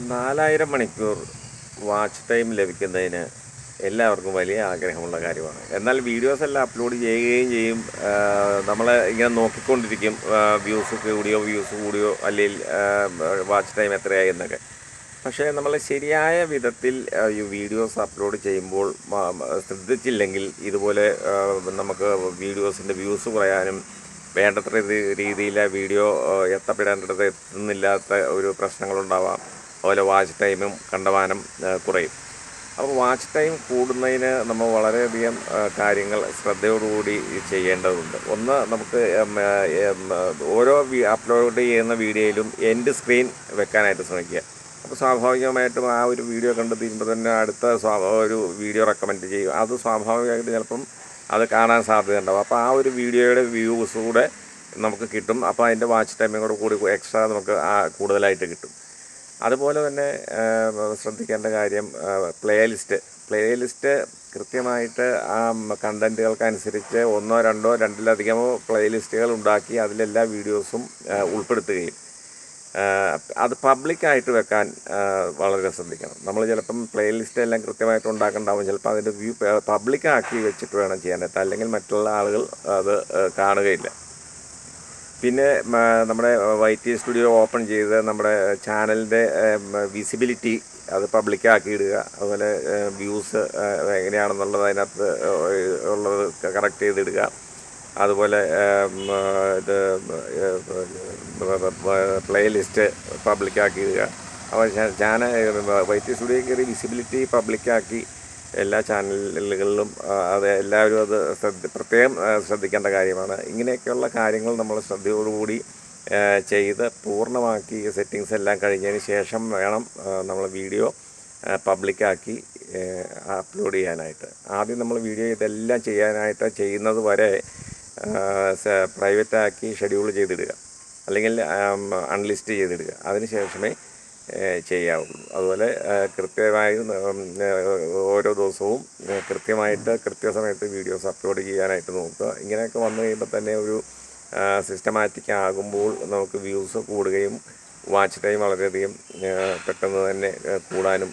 നാലായിരം മണിക്കൂർ watch time ലഭിക്കുന്നതിന് എല്ലാവർക്കും വലിയ ആഗ്രഹമുള്ള കാര്യമാണ്. എന്നാൽ വീഡിയോസ് എല്ലാം അപ്ലോഡ് ചെയ്യുകയും ചെയ്യും. നമ്മൾ ഇങ്ങനെ നോക്കിക്കൊണ്ടിരിക്കും. വ്യൂസ് കൂടിയോ വ്യൂസ് കൂടിയോ അല്ലെങ്കിൽ വാച്ച് ടൈം എത്രയായി എന്നൊക്കെ. പക്ഷേ നമ്മൾ ശരിയായ വിധത്തിൽ ഈ വീഡിയോസ് അപ്ലോഡ് ചെയ്യുമ്പോൾ ശ്രദ്ധിച്ചില്ലെങ്കിൽ ഇതുപോലെ നമുക്ക് വീഡിയോസിന്റെ വ്യൂസ് കുറയാനും വേണ്ടത്ര രീതിയിൽ വീഡിയോ എത്തപ്പെടേണ്ടത് എത്തുന്നില്ലാത്ത ഒരു പ്രശ്നങ്ങളുണ്ടാവാം. അതുപോലെ വാച്ച് ടൈമും കണ്ടമാനം കുറയും. അപ്പോൾ വാച്ച് ടൈം കൂടുന്നതിന് നമ്മൾ വളരെയധികം കാര്യങ്ങൾ ശ്രദ്ധയോടുകൂടി ചെയ്യേണ്ടതുണ്ട്. ഒന്ന് നമുക്ക് ഓരോ അപ്ലോഡ് ചെയ്യുന്ന വീഡിയോയിലും എൻഡ് സ്ക്രീൻ വെക്കാനായിട്ട് ശ്രമിക്കുക. അപ്പോൾ സ്വാഭാവികമായിട്ടും ആ ഒരു വീഡിയോ കണ്ട് തീരുമ്പോൾ തന്നെ അടുത്ത ഒരു വീഡിയോ റെക്കമെൻഡ് ചെയ്യും. അത് സ്വാഭാവികമായിട്ട് ചിലപ്പം അത് കാണാൻ സാധ്യതയുണ്ടാവും. അപ്പോൾ ആ ഒരു വീഡിയോയുടെ വ്യൂസ് കൂടെ നമുക്ക് കിട്ടും. അപ്പോൾ അതിന്റെ വാച്ച് ടൈമും കൂടെ കൂടി എക്സ്ട്രാ നമുക്ക് കൂടുതലായിട്ട് കിട്ടും. അതുപോലെ തന്നെ ശ്രദ്ധിക്കേണ്ട കാര്യം പ്ലേ ലിസ്റ്റ് പ്ലേ ലിസ്റ്റ് കൃത്യമായിട്ട് ആ കണ്ടന്റുകൾക്കനുസരിച്ച് ഒന്നോ രണ്ടോ രണ്ടിലധികമോ പ്ലേ ലിസ്റ്റുകൾ ഉണ്ടാക്കി അതിലെല്ലാ വീഡിയോസും ഉൾപ്പെടുത്തുകയും അത് പബ്ലിക്കായിട്ട് വെക്കാൻ വളരെ ശ്രദ്ധിക്കണം. നമ്മൾ ചിലപ്പം പ്ലേ ലിസ്റ്റ് എല്ലാം കൃത്യമായിട്ട് ഉണ്ടാക്കണ്ടാവും. ചിലപ്പോൾ അതിന്റെ വ്യൂ പബ്ലിക്കാക്കി വെച്ചിട്ട് വേണം ചെയ്യാനായിട്ട് അല്ലെങ്കിൽ മറ്റുള്ള ആളുകൾ അത് കാണുകയില്ല. പിന്നെ നമ്മുടെ വൈറ്റി സ്റ്റുഡിയോ ഓപ്പൺ ചെയ്ത് നമ്മുടെ ചാനലിന്റെ വിസിബിലിറ്റി അത് പബ്ലിക്കാക്കി ഇടുക അതുപോലെ വ്യൂസ് എങ്ങനെയാണെന്നുള്ളത് അതിനകത്ത് ഉള്ളത് കറക്റ്റ് ചെയ്തിടുക. അതുപോലെ ഇത് പ്ലേലിസ്റ്റ് പബ്ലിക്കാക്കി ഇടുക അപ്പോൾ ചാനൽ വൈറ്റി സ്റ്റുഡിയോ കയറി വിസിബിലിറ്റി പബ്ലിക്കാക്കി എല്ലാ ചാനലുകളിലും അത് എല്ലാവരും അത് ശ്രദ്ധ പ്രത്യേകം ശ്രദ്ധിക്കേണ്ട കാര്യമാണ്. ഇങ്ങനെയൊക്കെയുള്ള കാര്യങ്ങൾ നമ്മൾ ശ്രദ്ധയോടുകൂടി ചെയ്ത് പൂർണമാക്കി സെറ്റിങ്സ് എല്ലാം കഴിഞ്ഞതിന് ശേഷം വേണം നമ്മൾ വീഡിയോ പബ്ലിക്കാക്കി അപ്ലോഡ് ചെയ്യാനായിട്ട്. ആദ്യം നമ്മൾ വീഡിയോ ഇതെല്ലാം ചെയ്യാനായിട്ട് ചെയ്യുന്നത് വരെ പ്രൈവറ്റാക്കി ഷെഡ്യൂൾ ചെയ്തിടുക. അല്ലെങ്കിൽ അൺലിസ്റ്റ് ചെയ്തിടുക. അതിന് ശേഷമേ ഏഹ് ചെയ്യാവുള്ളൂ അതുപോലെ കൃത്യമായി ഓരോ ദിവസവും കൃത്യമായിട്ട് കൃത്യസമയത്ത് വീഡിയോസ് അപ്ലോഡ് ചെയ്യാനായിട്ട് നോക്കുക. ഇങ്ങനെയൊക്കെ വന്നു കഴിയുമ്പോൾ തന്നെ ഒരു സിസ്റ്റമാറ്റിക് ആകുമ്പോൾ നമുക്ക് വ്യൂസ് കൂടുകയും വാച്ച് ടൈം വളരെയധികം പെട്ടെന്ന് തന്നെ കൂടാനും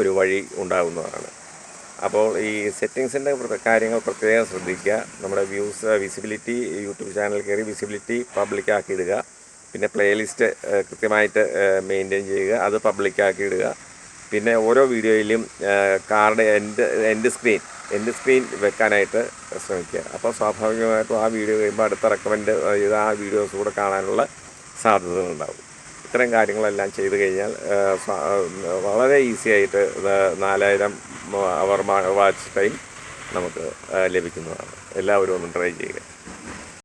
ഒരു വഴി ഉണ്ടാകുന്നതാണ് അപ്പോൾ ഈ സെറ്റിങ്സിന്റെ കാര്യങ്ങൾ പ്രത്യേകം ശ്രദ്ധിക്കുക. നമ്മുടെ വ്യൂസ് വിസിബിലിറ്റി യൂട്യൂബ് ചാനൽ കയറി വിസിബിലിറ്റി പബ്ലിക്കാക്കി ഇടുക പിന്നെ പ്ലേലിസ്റ്റ് കൃത്യമായിട്ട് മെയിന്റെയിൻ ചെയ്യുക അത് പബ്ലിക്കാക്കി ഇടുക. പിന്നെ ഓരോ വീഡിയോയിലും card end end screen end screen വെക്കാനായിട്ട് ശ്രമിക്കുക. അപ്പോൾ സ്വാഭാവികമായിട്ടും ആ വീഡിയോ കഴിയുമ്പോൾ അടുത്ത റെക്കമെൻഡ് ചെയ്ത് ആ വീഡിയോസ് കൂടെ കാണാനുള്ള സാധ്യതകളുണ്ടാവും ഇത്തരം കാര്യങ്ങളെല്ലാം ചെയ്തു കഴിഞ്ഞാൽ വളരെ ഈസി ആയിട്ട് നാലായിരം അവർ വാച്ച് ടൈം നമുക്ക് ലഭിക്കുന്നതാണ്. എല്ലാവരും ഒന്ന് ട്രൈ ചെയ്യുക.